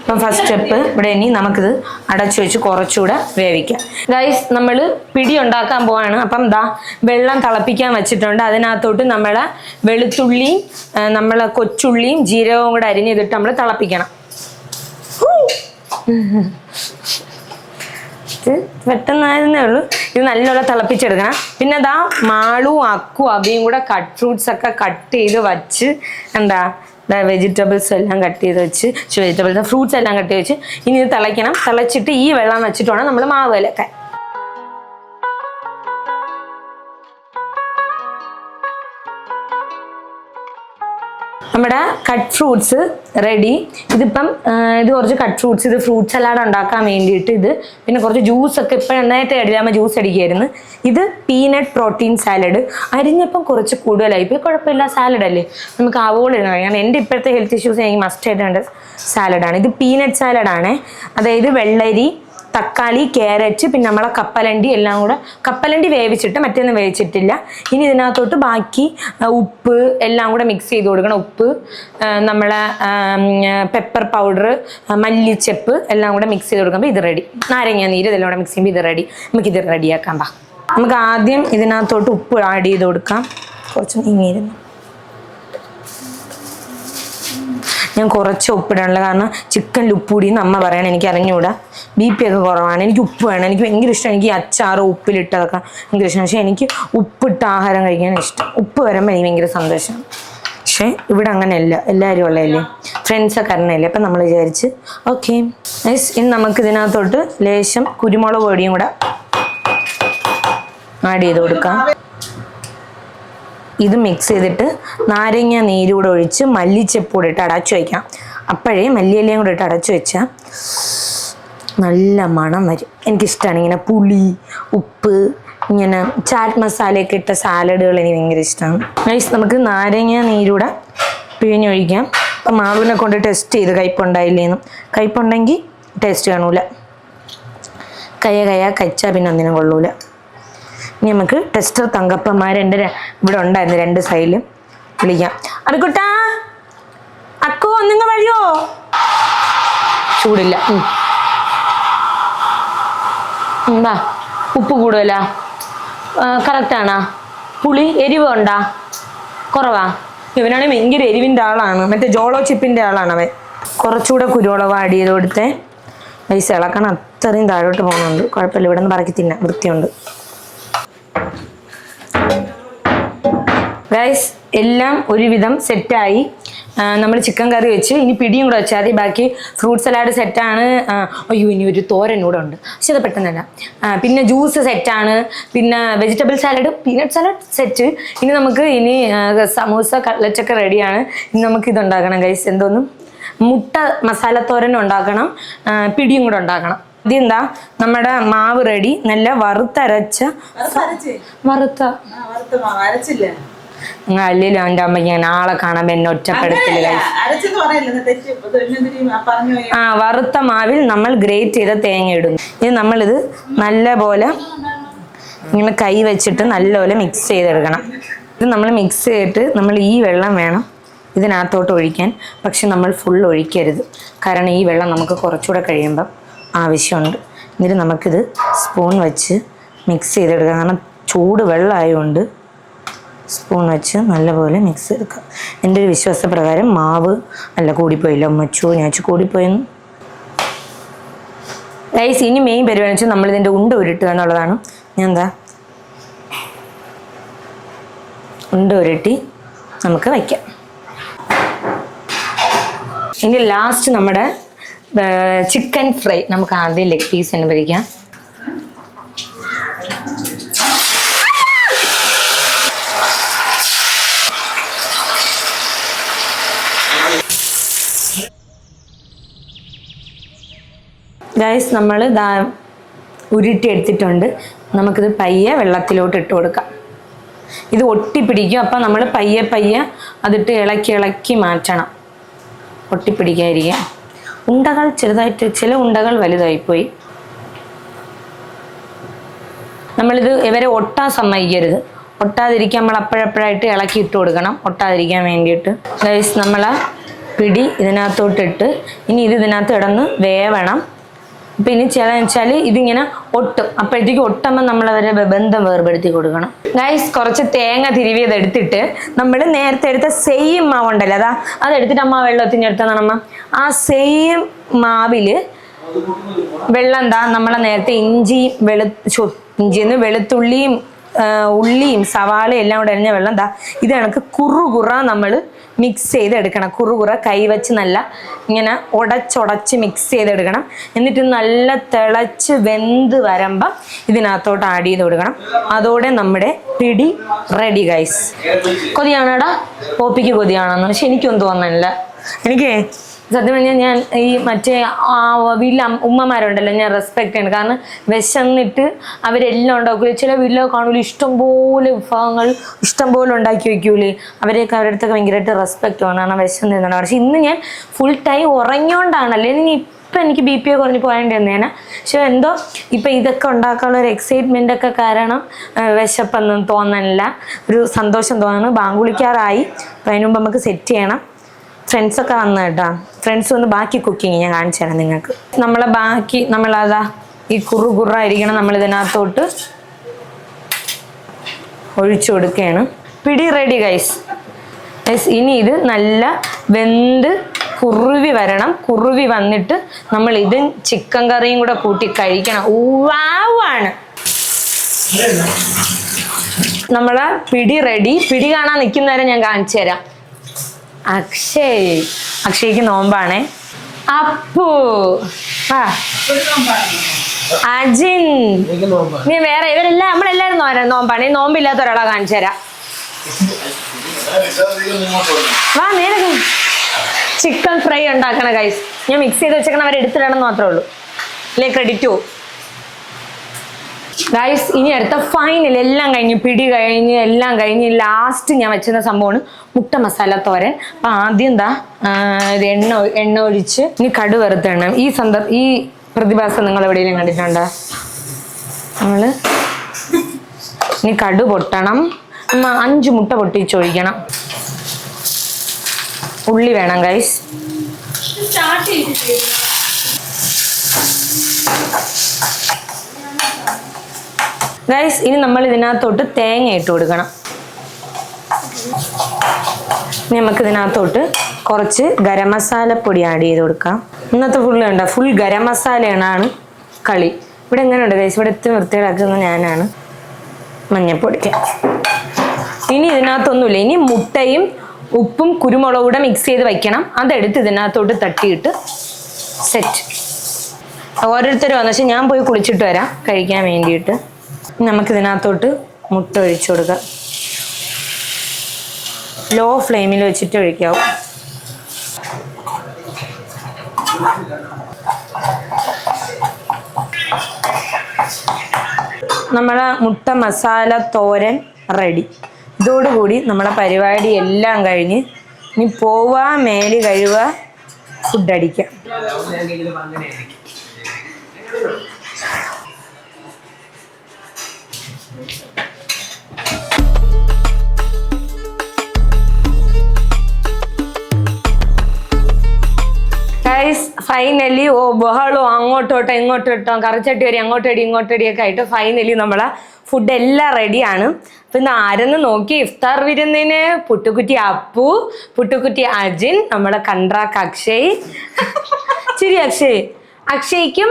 അപ്പം ഫസ്റ്റ് സ്റ്റെപ്പ് ഇവിടെ ഇനി നമുക്കിത് അടച്ചു വെച്ച് കുറച്ചുകൂടെ വേവിക്കാം. ഗൈസ് നമ്മൾ പിടി ഉണ്ടാക്കാൻ പോവാണ്. അപ്പം ദാ വെള്ളം തിളപ്പിക്കാൻ വെച്ചിട്ടുണ്ട്. അതിനകത്തോട്ട് നമ്മളെ വെളുത്തുള്ളിയും നമ്മളെ കൊച്ചുള്ളിയും ജീരകവും കൂടെ അരിഞ്ഞിട്ട് നമ്മൾ തിളപ്പിക്കണം. ഇത് പെട്ടെന്നായിരുന്നേ ഉള്ളൂ. ഇത് നല്ലോണം തിളപ്പിച്ചെടുക്കണം. പിന്നെ അതാ മാളും അക്കും അബിയും കൂടെ കട്ട് ഫ്രൂട്ട്സ് ഒക്കെ കട്ട് ചെയ്ത് വച്ച് എന്താ വെജിറ്റബിൾസ് എല്ലാം കട്ട് ചെയ്ത് വെച്ച് വെജിറ്റബിൾസ് ഫ്രൂട്ട്സ് എല്ലാം കട്ട് ചെയ്ത് വെച്ച് ഇനി ഇത് തിളയ്ക്കണം. തിളച്ചിട്ട് ഈ വെള്ളം വെച്ചിട്ട് വേണം നമ്മൾ മാവ് കലക്കാൻ. നമ്മുടെ കട്ട് ഫ്രൂട്ട്സ് റെഡി ഇതിപ്പം ഇത് കുറച്ച് കട്ട് ഫ്രൂട്ട്സ് ഇത് ഫ്രൂട്ട് സലാഡ് ഉണ്ടാക്കാൻ വേണ്ടിയിട്ട് ഇത് പിന്നെ കുറച്ച് ജ്യൂസ് ഒക്കെ ഇപ്പം നന്നായിട്ട് അടിയാകുമ്പോൾ ജ്യൂസ് അടിക്കുകയായിരുന്നു ഇത് പീനട്ട് പ്രോട്ടീൻ സാലഡ് അരിഞ്ഞപ്പം കുറച്ച് കൂടുതലായി. ഇപ്പോൾ കുഴപ്പമില്ല സാലഡ് അല്ലേ? നമുക്ക് ആവോളം കാരണം എന്റെ ഇപ്പോഴത്തെ ഹെൽത്ത് ഇഷ്യൂസ് എനിക്ക് മസ്റ്റ് ആയിട്ട് വേണ്ട സാലഡാണ് ഇത് പീനട്ട് സാലഡാണ് അതായത് വെള്ളരി തക്കാളി ക്യാരറ്റ് പിന്നെ നമ്മളെ കപ്പലണ്ടി എല്ലാം കൂടെ. കപ്പലണ്ടി വേവിച്ചിട്ട് മറ്റൊന്നും വേവിച്ചിട്ടില്ല. ഇനി ഇതിനകത്തോട്ട് ബാക്കി ഉപ്പ് എല്ലാം കൂടെ മിക്സ് ചെയ്ത് കൊടുക്കണം. ഉപ്പ് നമ്മളെ പെപ്പർ പൗഡർ മല്ലിച്ചെപ്പ് എല്ലാം കൂടെ മിക്സ് ചെയ്ത് കൊടുക്കുമ്പോൾ ഇത് റെഡി നാരങ്ങ നീര് ഇതെല്ലാം കൂടെ മിക്സ് ചെയ്യുമ്പോൾ ഇത് റെഡി നമുക്ക് ഇത് റെഡിയാക്കാം പാ നമുക്ക് ആദ്യം ഇതിനകത്തോട്ട് ഉപ്പ് ആഡ് ചെയ്ത് കൊടുക്കാം. കുറച്ച് നീങ്ങിയിരുന്നു. ഞാൻ കുറച്ച് ഉപ്പിടാനുള്ള കാരണം ചിക്കനിൽ ഉപ്പ് കൂടി എന്ന് അമ്മ പറയണം എനിക്ക് അറിഞ്ഞുകൂടാ ബി പി ഒക്കെ കുറവാണ് എനിക്ക് ഉപ്പ് വേണം എനിക്ക് ഭയങ്കര ഇഷ്ടം എനിക്ക് അച്ചാറ് ഉപ്പിലിട്ടതൊക്കെ ഭയങ്കര ഇഷ്ടം പക്ഷേ എനിക്ക് ഉപ്പിട്ട ആഹാരം കഴിക്കാൻ ഇഷ്ടം. ഉപ്പ് വരുമ്പോൾ എനിക്ക് ഭയങ്കര സന്തോഷമാണ്. പക്ഷേ ഇവിടെ അങ്ങനെയല്ല എല്ലാവരും ഉള്ളതല്ലേ? ഫ്രണ്ട്സൊക്കെ അറിഞ്ഞല്ലേ അപ്പം നമ്മൾ വിചാരിച്ച് ഓക്കെ യെസ് ഇനി നമുക്ക് ഇതിനകത്തോട്ട് ലേശം കുരുമുളക് പൊടിയും കൂടെ ആഡ് ചെയ്ത് കൊടുക്കാം. ഇത് മിക്സ് ചെയ്തിട്ട് നാരങ്ങ നീര് കൂടെ ഒഴിച്ച് മല്ലിച്ചപ്പ് കൂടെ ഇട്ട് അടച്ചു വയ്ക്കാം അപ്പോഴേ മല്ലിയിലയും കൂടെ ഇട്ട് അടച്ചു വെച്ചാൽ നല്ല മണം വരും. എനിക്കിഷ്ടമാണ് ഇങ്ങനെ പുളി ഉപ്പ് ഇങ്ങനെ ചാറ്റ് മസാലയൊക്കെ ഇട്ട സാലഡുകൾ എനിക്ക് ഭയങ്കര ഇഷ്ടമാണ് നൈസ് നമുക്ക് നാരങ്ങ നീരൂടെ പിഴിഞ്ഞൊഴിക്കാം. അപ്പം മാവിനെ കൊണ്ട് ടെസ്റ്റ് ചെയ്ത്. കയ്പുണ്ടായില്ലേന്ന്. കയ്പുണ്ടെങ്കിൽ ടേസ്റ്റ് കാണൂല. കയ്യ കയ കച്ച പിന്നെ ഒന്നിനും കൊള്ളൂല. ഇനി നമുക്ക് ടെസ്റ്റർ തങ്കപ്പന്മാർ എന്റെ ഇവിടെ ഉണ്ടായിരുന്നു രണ്ട് സൈഡിലും വിളിക്കാം. അബിക്കുട്ടാ അക്കോ ഒന്നിങ്ങ വഴിയോ? ചൂടില്ല. എന്താ? ഉപ്പ് കൂടുതല? കറക്റ്റാണാ പുളി എരിവ് ഉണ്ടാ? കുറവാ. ഇവനാണെങ്കിൽ ഭയങ്കര എരിവിന്റെ ആളാണ്. മറ്റേ ജോളോ ചിപ്പിന്റെ ആളാണ് അവൻ. കുറച്ചുകൂടെ കുരുവളവ് ആഡ് ചെയ്ത് കൊടുത്തേ. പൈസ ഇളക്കണം. അത്രയും താഴോട്ട് പോകുന്നുണ്ട്. കുഴപ്പമില്ല. ഇവിടെ നിന്ന് പറക്കി തിന്നാം. വൃത്തിയുണ്ട്. ഗൈസ് എല്ലാം ഒരുവിധം സെറ്റായി. നമ്മൾ ചിക്കൻ കറി വെച്ച് ഇനി പിടിയും കൂടെ വെച്ചാൽ മതി. ബാക്കി ഫ്രൂട്ട് സലാഡ് സെറ്റാണ് അയ്യോ ഇനി ഒരു തോരൻ കൂടെ ഉണ്ട്. പക്ഷെ അത് പെട്ടെന്നല്ല പിന്നെ ജ്യൂസ് സെറ്റാണ് പിന്നെ vegetable salad peanut salad set ഇനി നമുക്ക് ഇനി സമൂസ കട്ട്ലറ്റൊക്കെ റെഡിയാണ് ഇനി നമുക്ക് ഇത് ഉണ്ടാക്കണം ഗൈസ് എന്തോന്നും? മുട്ട മസാല തോരൻ ഉണ്ടാക്കണം പിടിയും കൂടെ ഉണ്ടാക്കണം. ഇതെന്താ? നമ്മുടെ മാവ് റെഡി നല്ല വറുത്തരച്ച വറുത്ത. അല്ലല്ലോ എന്റെ അമ്മ ഞാൻ ആളെ കാണാൻ എന്നെ ഒറ്റപ്പെടുത്തില്ല ആ വറുത്ത മാവിൽ നമ്മൾ ഗ്രേറ്റ് ചെയ്ത തേങ്ങ ഇടുന്നു ഇത് നമ്മളിത് നല്ല പോലെ ഇങ്ങനെ കൈ വെച്ചിട്ട് നല്ലപോലെ മിക്സ് ചെയ്തെടുക്കണം. ഇത് നമ്മൾ മിക്സ് ചെയ്തിട്ട് നമ്മൾ ഈ വെള്ളം വേണം ഇതിനകത്തോട്ട് ഒഴിക്കാൻ. പക്ഷെ നമ്മൾ ഫുൾ ഒഴിക്കരുത്. കാരണം ഈ വെള്ളം നമുക്ക് കുറച്ചുകൂടെ കഴിയുമ്പം ആവശ്യമുണ്ട്. എന്നിട്ട് നമുക്കിത് സ്പൂൺ വെച്ച് മിക്സ് ചെയ്തെടുക്കാം. കാരണം ചൂട് വെള്ളമായതുകൊണ്ട് സ്പൂൺ വെച്ച് നല്ലപോലെ മിക്സ് ചെയ്തെടുക്കുക എന്റെ ഒരു വിശ്വാസപ്രകാരം മാവ് നല്ല കൂടിപ്പോയില്ല. ഉമ്മച്ചു ഞാൻ കൂടിപ്പോയെന്ന്. ഗൈസ് ഇനി മെയിൻ പരിപാടി ഇതിന്റെ ഉണ്ട ഉരുട്ടുക എന്നുള്ളതാണ്. ഞാൻ എന്താ? ഉണ്ട ഉരുട്ടി നമുക്ക് വയ്ക്കാം. ഇനി ലാസ്റ്റ് നമ്മുടെ ചിക്കൻ ഫ്രൈ നമുക്ക് ആദ്യം ലെഗ് പീസ് തന്നെ പിടിക്കാം ഗൈസ് നമ്മൾ ദാ ഉരുട്ടി എടുത്തിട്ടുണ്ട്. നമുക്കിത് പയ്യെ വെള്ളത്തിലോട്ട് ഇട്ട് കൊടുക്കാം. ഇത് ഒട്ടിപ്പിടിക്കും. അപ്പം നമ്മൾ പയ്യെ പയ്യെ അതിട്ട് ഇളക്കി ഇളക്കി മാറ്റണം. ഒട്ടിപ്പിടിക്കാതിരിക്കുക ഉണ്ടകൾ ചെറുതായിട്ട് ചില ഉണ്ടകൾ വലുതായിപ്പോയി. നമ്മളിത് ഇവരെ ഒട്ടാൻ സമ്മതിക്കരുത്. ഒട്ടാതിരിക്കാൻ നമ്മൾ അപ്പോഴപ്പോഴായിട്ട് ഇളക്കി ഇട്ട് കൊടുക്കണം. ഒട്ടാതിരിക്കാൻ വേണ്ടിയിട്ട്. ഗൈസ് നമ്മൾ പിടി ഇതിനകത്തോട്ടിട്ട്. ഇനി ഇത് ഇതിനകത്ത് കിടന്ന് വേവണം. ഇനി ചില വെച്ചാൽ ഇതിങ്ങനെ ഒട്ടും. അപ്പോഴത്തേക്ക് ഒട്ടുമ്പോൾ നമ്മൾ അവരെ ബന്ധം വേർപെടുത്തി കൊടുക്കണം. ഗൈസ് കുറച്ച് തേങ്ങ തിരുവിയത് എടുത്തിട്ട് നമ്മൾ നേരത്തെ എടുത്ത സെയിം മാവ് ഉണ്ടല്ലോ. അതാ അതെടുത്തിട്ട് അമ്മ വെള്ളത്തിന് എടുത്തതാണ് അമ്മ. ആ സെയിം മാവിൽ വെള്ളം എന്താ നമ്മളെ നേരത്തെ ഇഞ്ചിയും വെളു ഇഞ്ചിന്ന് വെളുത്തുള്ളിയും ഉള്ളിയും സവാളയും എല്ലാം കൂടെ അരിഞ്ഞ വെള്ളം എന്താ ഇത് കണക്ക് കുറു കുറ നമ്മൾ മിക്സ് ചെയ്തെടുക്കണം. കൈ വെച്ച് നല്ല ഇങ്ങനെ ഉടച്ചുടച്ച് മിക്സ് ചെയ്തെടുക്കണം. എന്നിട്ട് നല്ല തിളച്ച് വെന്ത് വരുമ്പം ഇതിനകത്തോട്ട് ആഡ് ചെയ്ത് കൊടുക്കണം. അതോടെ നമ്മുടെ പിടി റെഡി ഗൈസ് കൊതിയാണോടാ? പോപ്പിക്ക് കൊതിയാണെന്ന്. പക്ഷെ എനിക്കൊന്നും തോന്നുന്നില്ല എനിക്ക് സത്യം പറഞ്ഞാൽ ഞാൻ ഈ മറ്റേ വീട്ടിലെ ഉമ്മമാരുണ്ടല്ലോ ഞാൻ റെസ്പെക്ട് ചെയ്യണം. കാരണം വിശന്നിട്ട് അവരെല്ലാം ഉണ്ടാക്കൂലേ. ചില വീട്ടിലൊക്കെ കാണൂലേ ഇഷ്ടംപോലെ വിഭവങ്ങൾ ഇഷ്ടംപോലെ ഉണ്ടാക്കി വെക്കൂലേ. അവരെയൊക്കെ അവരുടെ അടുത്തൊക്കെ ഭയങ്കരമായിട്ട് റെസ്പെക്ട് വേണം കാരണം വിശന്നിരുന്നാണ് പക്ഷെ ഇന്ന് ഞാൻ ഫുൾ ടൈം ഉറങ്ങിയോണ്ടാണല്ലേ. ഇനി ഇപ്പം എനിക്ക് ബി പി കുറഞ്ഞ് പോയേണ്ടി വന്നേന. പക്ഷെ എന്തോ ഇപ്പം ഇതൊക്കെ ഉണ്ടാക്കാനുള്ള ഒരു എക്സൈറ്റ്മെന്റ് ഒക്കെ കാരണം വിശപ്പെന്നും തോന്നണില്ല. ഒരു സന്തോഷം തോന്നുന്നു ബാങ്കുളിക്കാറായി. അപ്പം അതിന് മുമ്പ് നമുക്ക് സെറ്റ് ചെയ്യണം. ഫ്രണ്ട്സൊക്കെ വന്നു കേട്ടോ. ഫ്രണ്ട്സ് വന്ന് ബാക്കി കുക്കിങ് ഞാൻ കാണിച്ചു തരാം നിങ്ങൾക്ക്. നമ്മളെ ബാക്കി നമ്മളതാ ഈ കുറു കുറായിരിക്കണം നമ്മൾ ഇതിനകത്തോട്ട് ഒഴിച്ചു കൊടുക്കുകയാണ്. പിടി റെഡി ഗൈസ് ഗൈസ് ഇനി ഇത് നല്ല വെന്ത് കുറുവി വരണം. കുറുവി വന്നിട്ട് നമ്മൾ ഇത് ചിക്കൻ കറിയും കൂടെ കൂട്ടി കഴിക്കണം. ഊവാവാണ് നമ്മളെ പിടി റെഡി പിടി കാണാൻ നിൽക്കുന്നവരെ ഞാൻ കാണിച്ചു തരാം. അക്ഷയ്. അക്ഷയ്ക്ക് നോമ്പാണേ. അപ്പു. അജിൻ. നീ വേറെ ഇവരെല്ലാം നമ്മളെല്ലാരും നോമ്പാണ്. ഈ നോമ്പില്ലാത്ത ഒരാളെ കാണിച്ചു തരാം. വാ ചിക്കൻ ഫ്രൈ ഉണ്ടാക്കണ കൈസ് ഞാൻ മിക്സ് ചെയ്ത് വെച്ചേക്കണ അവർ എടുത്തിടണം മാത്രമേ ഉള്ളൂ. അല്ലേ ക്രെഡിറ്റ് ഗൈസ് ഇനി അടുത്ത ഫൈനൽ എല്ലാം കഴിഞ്ഞ് പിടി കഴിഞ്ഞ് എല്ലാം കഴിഞ്ഞ് ലാസ്റ്റ് ഞാൻ വെച്ചിരുന്ന സംഭവമാണ് മുട്ട മസാല തോരൻ. അപ്പം ആദ്യം എന്താ ഇത് എണ്ണ എണ്ണ ഒഴിച്ച് ഇനി കടു വറുത്തെണ്ണ ഈ സന്ദർഭം ഈ പ്രതിഭാസം നിങ്ങൾ എവിടെയെങ്കിലും കണ്ടിട്ടുണ്ടോ? നമ്മൾ ഇനി കടു പൊട്ടണം. അഞ്ച് മുട്ട പൊട്ടിച്ചൊഴിക്കണം ഉള്ളി വേണം ഗൈസ് സ്റ്റാർട്ട് ചെയ്തിട്ട്. ഗൈസ് ഇനി നമ്മൾ ഇതിനകത്തോട്ട് തേങ്ങ ഇട്ട് കൊടുക്കണം. ഇനി നമുക്ക് ഇതിനകത്തോട്ട് കുറച്ച് ഗരം മസാല പൊടി ആഡ് ചെയ്ത് കൊടുക്കാം. ഇന്നത്തെ ഫുള്ള് ഉണ്ടോ ഫുൾ ഗരം മസാലയാണ് കളി. ഇവിടെ എങ്ങനെയുണ്ട് ഗൈസ് ഇവിടെ എത്തി വൃത്തികളാക്കുന്ന ഞാനാണ്. മഞ്ഞപ്പൊടിക്ക്. ഇനി ഇതിനകത്തൊന്നുമില്ല. ഇനി മുട്ടയും ഉപ്പും കുരുമുളകും കൂടെ മിക്സ് ചെയ്ത് വയ്ക്കണം. അതെടുത്ത് ഇതിനകത്തോട്ട് തട്ടിയിട്ട് സെറ്റ് ഓരോരുത്തരും വന്നു. പക്ഷെ ഞാൻ പോയി കുളിച്ചിട്ട് വരാം. കഴിക്കാൻ വേണ്ടിയിട്ട്. നമുക്ക് ഇതിനകത്തോട്ട് മുട്ട ഒഴിച്ചു കൊടുക്കുക ലോ ഫ്ലെയിമിൽ വെച്ചിട്ട് ഒഴിക്കാവും. നമ്മളെ മുട്ട മസാല തോരൻ റെഡി ഇതോടുകൂടി നമ്മളെ പരിപാടി എല്ലാം കഴിഞ്ഞ് ഇനി പോവാ മേൽ കഴുകുക ഫുഡ് അടിക്കാം. ഫൈനലി ഓ ബഹളോ അങ്ങോട്ടോട്ടോ ഇങ്ങോട്ടോട്ടോ കറിച്ചട്ടി വരി അങ്ങോട്ടടി ഇങ്ങോട്ടടി ഒക്കെ ആയിട്ട് ഫൈനലി നമ്മളെ ഫുഡ് എല്ലാം റെഡിയാണ് അപ്പൊ ഇന്ന് ആരെന്ന് നോക്കി? ഇഫ്താർ വിരുന്നിന് പുട്ടുകുറ്റി അപ്പു പുട്ടുകുറ്റി അജിൻ നമ്മളെ കണ്ട്രാക്ക് അക്ഷയ്. ശരി അക്ഷയ്. അക്ഷയ്ക്കും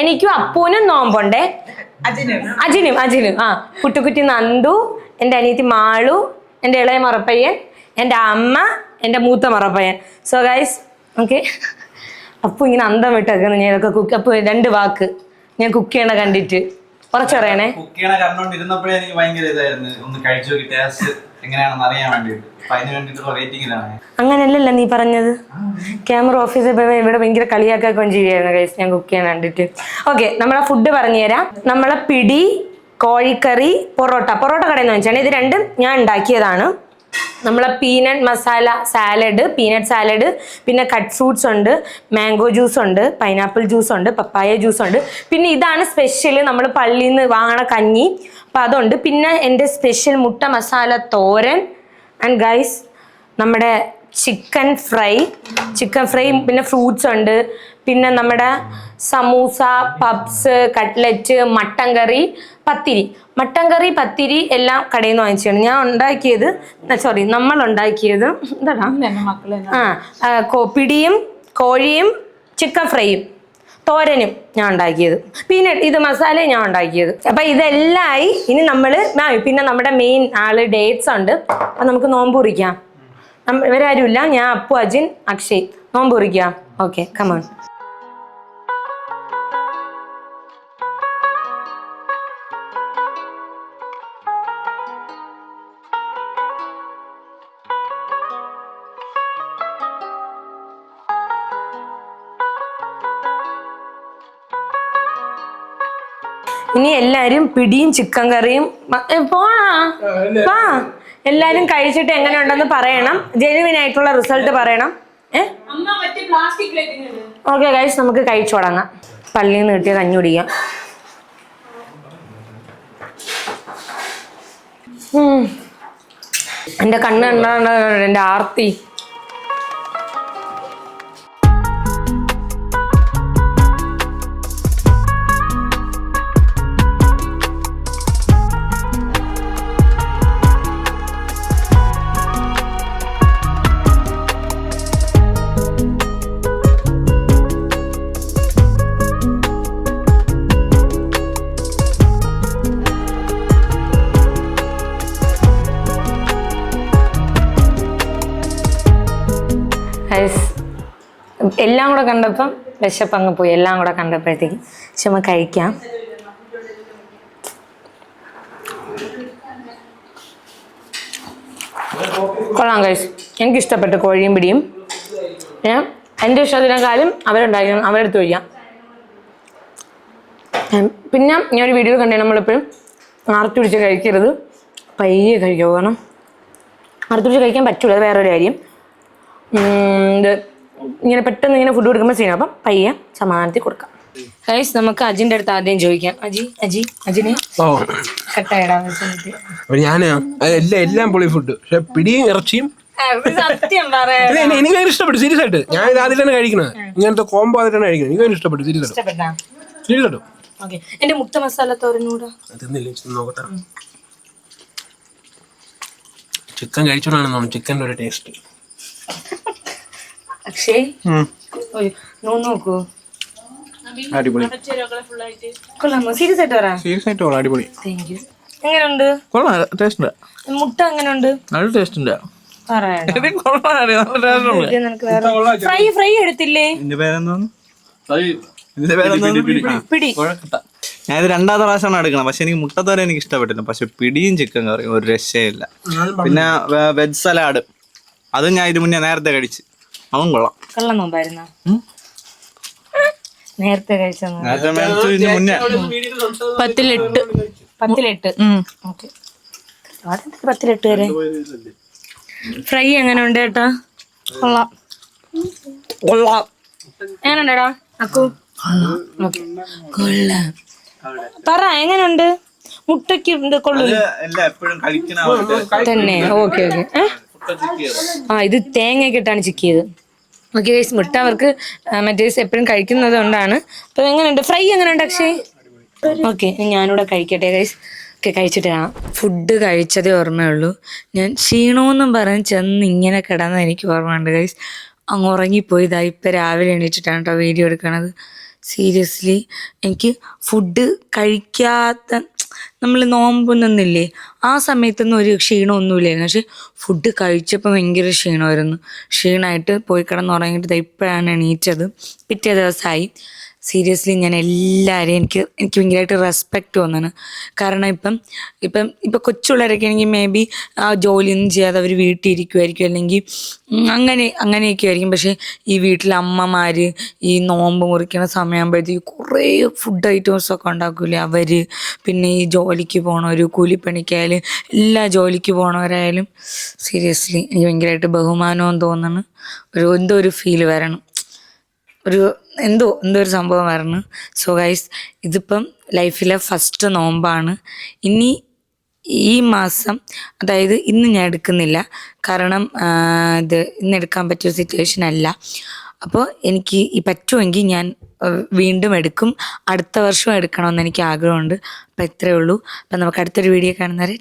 എനിക്കും അപ്പൂനും നോമ്പുണ്ടേ? അജിനും. അജിനും ആ പുട്ടുകുറ്റി നന്ദു എന്റെ അനിയത്തി മാളു എന്റെ ഇളയ മറപ്പയ്യൻ എന്റെ അമ്മ എന്റെ മൂത്ത മറപ്പയ്യൻ. സോ ഗൈസ് ഓക്കെ അപ്പു ഇങ്ങനെ അന്തം വിട്ടേക്കുന്നു ഞാൻ ഇതൊക്കെ കുക്ക് അപ്പൊ രണ്ട് വാക്ക് ഞാൻ കുക്ക് ചെയ്യണ കണ്ടിട്ട്. കുറച്ച് പറയണേ. കുക്ക് ചെയ്യണ കണ്ടോണ്ടിരുന്നപ്പോഴേ എനിക്ക് ഭയങ്കര ഇതായിരുന്നു. ഒന്ന് കഴിച്ചു നോക്കി ടേസ്റ്റ് എങ്ങനെയാണെന്ന് അറിയാൻ വേണ്ടിയിട്ട്. അങ്ങനെയല്ലല്ലോ നീ പറഞ്ഞത്. ക്യാമറ ഓഫീസിൽ പോയി ഇവിടെ ഭയങ്കര കളിയാക്കാൻ ചെയ്യായിരുന്നു കഴിച്ച് ഞാൻ കുക്ക് ചെയ്യാൻ കണ്ടിട്ട് ഓക്കെ നമ്മളെ ഫുഡ് പറഞ്ഞുതരാം നമ്മളെ പിടി കോഴിക്കറി പൊറോട്ട. പൊറോട്ട കടയിൽ നിന്ന് വെച്ചാണ് ഇത് രണ്ടും ഞാൻ ഉണ്ടാക്കിയതാണ്. നമ്മളെ peanut masala salad peanut salad പിന്നെ കട്ട് ഫ്രൂട്ട്സ് ഉണ്ട് മാംഗോ ജ്യൂസ് ഉണ്ട് പൈനാപ്പിൾ ജ്യൂസ് ഉണ്ട് പപ്പായ ജ്യൂസ് ഉണ്ട്. പിന്നെ ഇതാണ് സ്പെഷ്യൽ നമ്മൾ പള്ളിയിൽ നിന്ന് വാങ്ങണ കഞ്ഞി. അപ്പം അതുണ്ട്. പിന്നെ എന്റെ സ്പെഷ്യൽ മുട്ട മസാല തോരൻ. ആൻഡ് ഗൈസ് നമ്മുടെ ചിക്കൻ ഫ്രൈ. ചിക്കൻ ഫ്രൈ പിന്നെ ഫ്രൂട്ട്സ് ഉണ്ട്. പിന്നെ നമ്മുടെ samosa puffs cutlet mutton curry പത്തിരി. മട്ടൻ കറി പത്തിരി എല്ലാം കടയിൽ നിന്ന് വാങ്ങിച്ചാണ് ഞാൻ ഉണ്ടാക്കിയത് സോറി നമ്മൾ ഉണ്ടാക്കിയത് എന്താടാ ആ പിടിയും കോഴിയും ചിക്കൻ ഫ്രൈയും തോരനും ഞാൻ ഉണ്ടാക്കിയത്. പിന്നെ ഇത് മസാലയും ഞാൻ ഉണ്ടാക്കിയത്. അപ്പൊ ഇതെല്ലാം ആയി ഇനി നമ്മൾ പിന്നെ നമ്മുടെ മെയിൻ ആൾ ഡേറ്റ്സ് ഉണ്ട്. അപ്പൊ നമുക്ക് നോമ്പ് കുറിക്കാം. നമ്മ- ഇവരാരും ഇല്ല ഞാൻ അപ്പു അജിൻ അക്ഷയ്. നോമ്പ് കുറിക്കുക ഓക്കെ കമോൺ ഇനി എല്ലാരും പിടിയും ചിക്കൻ കറിയും പോണാ വാ. എല്ലാരും കഴിച്ചിട്ട് എങ്ങനെ ഉണ്ടെന്ന് പറയണം. ജെനുവിൻ ആയിട്ടുള്ള റിസൾട്ട് പറയണം. ഓക്കെ ഗൈസ് നമുക്ക് കഴിച്ചു തുടങ്ങാം. പള്ളിയിൽ നിന്ന് കിട്ടിയ കഞ്ഞി കുടിക്കാം. എന്റെ കണ്ണ് കണ്ടാ എന്റെ ആർത്തി. എല്ലാം കൂടെ കണ്ടപ്പം വിശപ്പ് അങ്ങ് പോയി എല്ലാം കൂടെ കണ്ടപ്പോഴത്തേക്ക് പക്ഷെ നമുക്ക് കഴിക്കാം. കൊള്ളാം കഴിച്ചു എനിക്ക് ഇഷ്ടപ്പെട്ടു കോഴിയും പിടിയും. ഞാൻ എന്റെ ഇഷ്ടത്തിനെക്കാളും അവരുണ്ടായിരിക്കണം അവരെടുത്ത് കഴിക്കാം. ഉം, പിന്നെ ഞാൻ ഒരു വീഡിയോ കണ്ടേ നമ്മളെപ്പോഴും ആർത്തി പിടിച്ച് കഴിക്കരുത്. പയ്യെ കഴിക്കുക കാരണം ആർത്തി പിടിച്ച് കഴിക്കാൻ പറ്റൂല അത് വേറൊരു കാര്യം. ഇത് ഇങ്ങനെ പെട്ടെന്ന് ഇങ്ങനെ ഫുഡ് കൊടുക്കുമ്പോൾ ചെയ്യണം അപ്പം പയ്യെ സമാധാനത്തിൽ കൊടുക്കാം. ഗൈസ് നമുക്ക് അജിന്റെ അടുത്ത് ആദ്യം ചോദിക്കാം. അജി അജി അജിനെ ഞാൻ എല്ലാം എല്ലാം പൊളി ഫുഡ് പക്ഷെ പിടിയും ഇറച്ചിയും എനിക്ക് ഇഷ്ടപ്പെട്ടു സീരിയസ് ആയിട്ട്. ഞാൻ ഇത് ആദ്യമായിട്ടാണ് കഴിക്കുന്നത് ഇങ്ങനത്തെ കോംബോ ആദ്യമായിട്ടാണ് കഴിക്കുന്നത് എനിക്ക് ഇഷ്ടപ്പെട്ടു സീരിയസ് ആയിട്ട്. ഇഷ്ടപ്പെട്ടാ? സീരിയസ് ആയിട്ടും. എന്റെ മുട്ട മസാല തോരനൂടാ? നോക്കട്ടെ. ചിക്കൻ കഴിച്ചോണ്ടാണ് നമ്മൾ ചിക്കന്റെ ഒരു ടേസ്റ്റ് അക്ഷയ് ഓയ്, നോ നോക്കൂ. അടിപൊളി. കൊള്ളാമോ? സീരിയസ് ആയിട്ട് പറ. സീരിയസ് ആയിട്ട് കൊള്ളാം അടിപൊളി. താങ്ക് യു എങ്ങനെയുണ്ട്? കൊള്ളാം ടേസ്റ്റ് ഉണ്ട്. മുട്ട എങ്ങനെയുണ്ട്? നല്ല ടേസ്റ്റ് ഫ്രൈ ഫ്രൈ എടുത്തില്ലേ? ഇതിന്റെ പേരെന്താണ്? ഇതിന്റെ പേരെന്താണ്? പിടി ഞാൻ ഇത് രണ്ടാമത്തെ പ്രാവശ്യമാണ് എടുക്കണം പക്ഷെ എനിക്ക് മുട്ടത്തോര എനിക്ക് ഇഷ്ടപ്പെട്ടില്ല. പക്ഷെ പിടിയും ചിക്കൻ കറിയും ഒരു രക്ഷയില്ല. പിന്നെ വെജ് സലാഡ് അതും ഞാൻ ഇത് മുന്നേ നേരത്തെ കഴിച്ച്. അതും കൊള്ളാം. കള്ളം നോമ്പായിരുന്ന? നേരത്തെ കഴിച്ചു പത്തിലെട്ട്. പത്തിലെട്ട്. ഓക്കെ. പത്തിലെട്ട് വരെ. ഫ്രൈ എങ്ങനെ ഉണ്ട് ഏട്ടാ? കൊള്ളാം. കൊള്ളാം. എങ്ങനെയുണ്ടടാ? അക്കു. കൊള്ളാം. പറ എങ്ങനെയുണ്ട്? മുട്ടയ്ക്ക് കൊള്ളു. ഇത് എപ്പോഴും കഴിക്കണ തന്നെ. Okay okay. ആ ഇത് തേങ്ങയൊക്കെ ഇട്ടാണ് ചിക്ക് ചെയ്ത് ഓക്കെ ഗൈസ് മുട്ട അവർക്ക് മറ്റേ എപ്പോഴും കഴിക്കുന്നത് കൊണ്ടാണ്. അപ്പൊ എങ്ങനെയുണ്ട്? ഫ്രൈ എങ്ങനെയുണ്ട് അക്ഷയ്? ഓക്കെ ഞാനിവിടെ കഴിക്കട്ടെ ഗൈസ് ഒക്കെ കഴിച്ചിട്ട് ഫുഡ് കഴിച്ചതേ ഓർമ്മയുള്ളൂ. ഞാൻ ക്ഷീണമെന്നും പറഞ്ഞ് ചെന്ന് ഇങ്ങനെ കിടന്ന് എനിക്ക് ഓർമ്മയുണ്ട് ഗൈസ് അങ്ങ് ഉറങ്ങിപ്പോയി. ഇതാ ഇപ്പം രാവിലെ എണീറ്റിട്ടാണ് കേട്ടോ വീഡിയോ എടുക്കണത്. സീരിയസ്ലി എനിക്ക് ഫുഡ് കഴിക്കാത്ത നമ്മൾ നോമ്പൊന്നില്ലേ ആ സമയത്തൊന്നും ഒരു ക്ഷീണമൊന്നുമില്ലായിരുന്നു പക്ഷെ ഫുഡ് കഴിച്ചപ്പോൾ ഭയങ്കര ക്ഷീണമായിരുന്നു. ക്ഷീണമായിട്ട് പോയി കിടന്നുറങ്ങിയിട്ട് ഇപ്പോഴാണ് എണീറ്റത്. പിറ്റേ ദിവസമായി. സീരിയസ്ലി ഞാൻ എല്ലാവരെയും എനിക്ക് എനിക്ക് ഭയങ്കരമായിട്ട് റെസ്പെക്റ്റ് തോന്നുന്നു. കാരണം ഇപ്പം ഇപ്പം ഇപ്പം കൊച്ചുള്ളവരൊക്കെ ആണെങ്കിൽ മേ ബി ആ ജോലിയൊന്നും ചെയ്യാതെ അവർ വീട്ടിൽ ഇരിക്കുമായിരിക്കും അല്ലെങ്കിൽ അങ്ങനെ അങ്ങനെയൊക്കെ ആയിരിക്കും. പക്ഷേ ഈ വീട്ടിലെ അമ്മമാർ ഈ നോമ്പ് മുറിക്കുന്ന സമയമാകുമ്പോഴത്തേക്ക് കുറേ ഫുഡ് ഐറ്റംസൊക്കെ ഉണ്ടാക്കില്ലേ അവർ പിന്നെ ഈ ജോലിക്ക് പോണവർ കൂലിപ്പണിക്കായാലും എല്ലാ ജോലിക്ക് പോണവരായാലും സീരിയസ്ലി എനിക്ക് ഭയങ്കരമായിട്ട് ബഹുമാനവും തോന്നുന്നു. ഒരു എന്തോ ഒരു ഫീൽ വരണം. ഒരു എന്തോ എന്തോ ഒരു സംഭവം വരണം സോ ഗൈസ് ഇതിപ്പം ലൈഫിലെ ഫസ്റ്റ് നോമ്പാണ്. ഇനി ഈ മാസം അതായത് ഇന്ന് ഞാൻ എടുക്കുന്നില്ല. കാരണം ഇത് ഇന്ന് എടുക്കാൻ പറ്റിയ സിറ്റുവേഷൻ അല്ല. അപ്പോൾ എനിക്ക് ഈ പറ്റുമെങ്കിൽ ഞാൻ വീണ്ടും എടുക്കും. അടുത്ത വർഷം എടുക്കണമെന്ന് എനിക്ക് ആഗ്രഹമുണ്ട്. അപ്പോൾ ഇത്രയേ ഉള്ളൂ. അപ്പം നമുക്ക് അടുത്തൊരു വീഡിയോ കാണുന്നവരെ